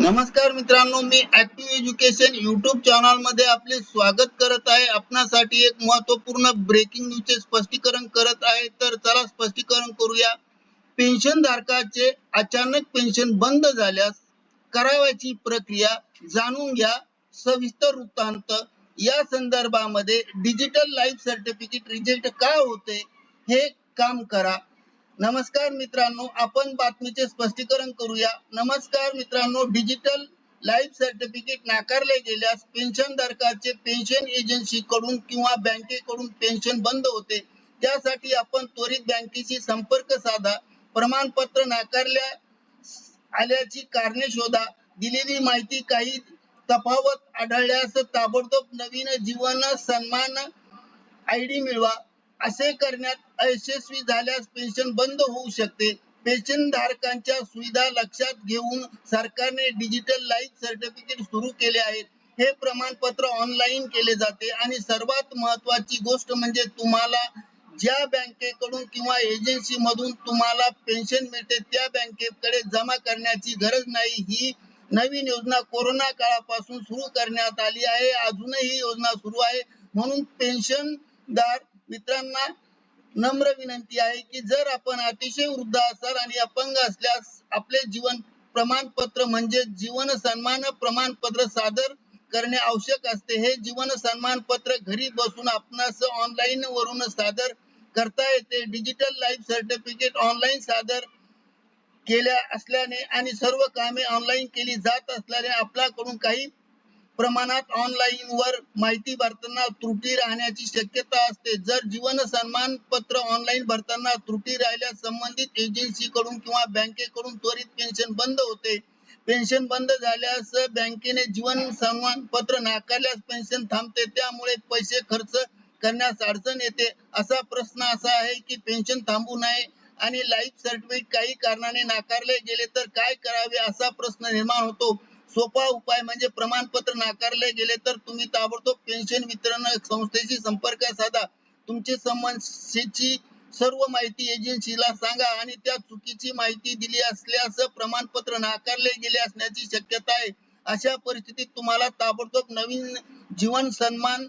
नमस्कार मित्रांनो मी ऍक्टिव्ह एज्युकेशन युट्यूब चॅनलमध्ये आपले स्वागत करत आहे. आपणासाठी एक महत्त्वपूर्ण ब्रेकिंग न्यूजचे स्पष्टीकरण करत आहे. तर चला स्पष्टीकरण करूया. पेन्शन धारकाचे अचानक पेन्शन बंद झाल्यास करावयाची प्रक्रिया जाणून घ्या. सविस्तर वृत्तांत. या संदर्भामध्ये डिजिटल लाईफ सर्टिफिकेट रिजेक्ट का होते? हे काम करा. नमस्कार मित्रांनो आपण बातमीचे स्पष्टीकरण करूया. नमस्कार मित्रांनो डिजिटल लाईफ सर्टिफिकेट नाकारले गेल्यास पेन्शन धारकाचे पेन्शन एजन्सी कडून किंवा बँकेकडून पेन्शन बंद होते. त्यासाठी आपण त्वरित बँकेशी संपर्क साधा. प्रमाणपत्र नाकारल्या आल्याची कारणे शोधा. दिलेली माहिती काही तफावत आढळल्यास ताबडतोब नवीन जीवन सन्मान आय डी मिळवा. असे करण्यात अयशस्वी झाल्यास पेन्शन बंद होऊ शकते. पेन्शन धारकांच्या सुविधा लक्षात घेऊन सरकारने डिजिटल लाईफ सर्टिफिकेट सुरू केले आहेत. हे प्रमाणपत्र ऑनलाईन केले जाते आणि सर्वात महत्वाची गोष्ट म्हणजे तुम्हाला ज्या बँकेकडून किंवा एजन्सी मधून तुम्हाला पेन्शन मिळते त्या बँकेकडे जमा करण्याची गरज नाही. ही नवीन योजना कोरोना काळापासून सुरू करण्यात आली आहे. अजूनही ही योजना सुरू आहे. म्हणून पेन्शनदार मित्रांना नम्र विनंती आहे की जर आपण अतिशय वृद्ध असाल आणि अपंग असल्यास आपले जीवन प्रमाणपत्र म्हणजे जीवन सन्मान प्रमाणपत्र सादर करणे आवश्यक असते. हे जीवन सन्मानपत्र घरी बसून आपणास ऑनलाईन वरून सादर करता येते. डिजिटल लाईफ सर्टिफिकेट ऑनलाईन सादर केल्या असल्याने आणि सर्व कामे ऑनलाईन केली जात असल्याने आपल्याकडून काही प्रमाणात ऑनलाईन वर माहिती भरताना त्रुटी राहण्याची शक्यता असते. जर जीवन सन्मान पत्र ऑनलाईन भरताना त्रुटी राहिल्यास संबंधित एजन्सी कडून किंवा बँकेकडून त्वरित पेन्शन बंद होते. पेन्शन बंद झाल्यास बँकेने जीवन सन्मान पत्र नाकारल्यास पेन्शन थांबते. त्यामुळे पैसे खर्च करण्यास अडचण येते. असा प्रश्न असा आहे की पेन्शन थांबू नये आणि लाईफ सर्टिफिकेट काही कारणाने नाकारले गेले तर काय करावे असा प्रश्न निर्माण होतो. सोपा उपाय म्हणजे प्रमाणपत्र नाकारले गेले तर तुम्ही ताबडतोब पेन्शन वितरण संस्थेशी संपर्क साधा. तुमची समस्येची सर्व माहिती एजन्सीला सांगा आणि त्या चुकीची माहिती दिली असल्यास प्रमाणपत्र नाकारले गेले असण्याची शक्यता आहे. अशा परिस्थितीत तुम्हाला ताबडतोब नवीन जीवन सन्मान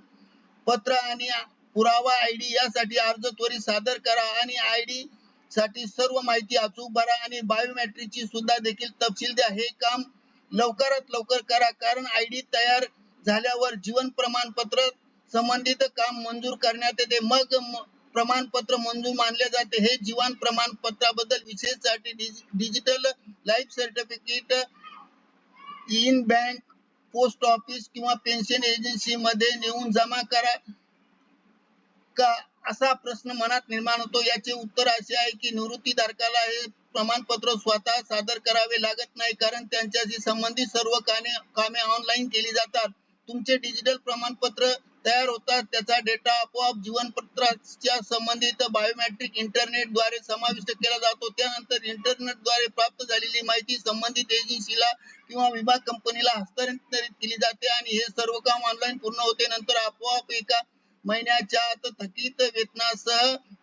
पत्र आणि पुरावा आयडी यासाठी अर्ज त्वरित सादर करा आणि आयडी साठी सर्व माहिती अचूक भरा आणि बायोमेट्रिकची सुद्धा देखील तपशील द्या. हे काम लवकरात लवकर करा. कारण आयडी तयार झाल्यावर जीवन प्रमाणपत्र संबंधित काम मंजूर करण्यात येते. मग प्रमाणपत्र मंजूर मानले जाते. हे जीवन प्रमाणपत्राबद्दल विशेषसाठी digital life certificate in bank post office किंवा पेन्शन एजन्सी मध्ये नेऊन जमा करा. का असा प्रश्न मनात निर्माण होतो? याचे उत्तर असे आहे की निवृत्ती धारकाला हे प्रमाणपत्र स्वतः सादर करावे लागत नाही कारण त्यांच्याशी संबंधित सर्व कामे कामे ऑनलाईन केली जातात. तुमचे डिजिटल प्रमाणपत्र तयार होतात. त्याचा डेटा आपोआप जीवनपत्राच्या संबंधित बायोमेट्रिक इंटरनेटद्वारे समाविष्ट केला जातो. त्यानंतर इंटरनेटद्वारे प्राप्त झालेली माहिती संबंधित एजन्सीला किंवा विभाग कंपनीला हस्तांतरित केली जाते आणि हे सर्व काम ऑनलाईन पूर्ण होते. नंतर आपोआप एका महिन्याच्या आत थकीत वेतनासह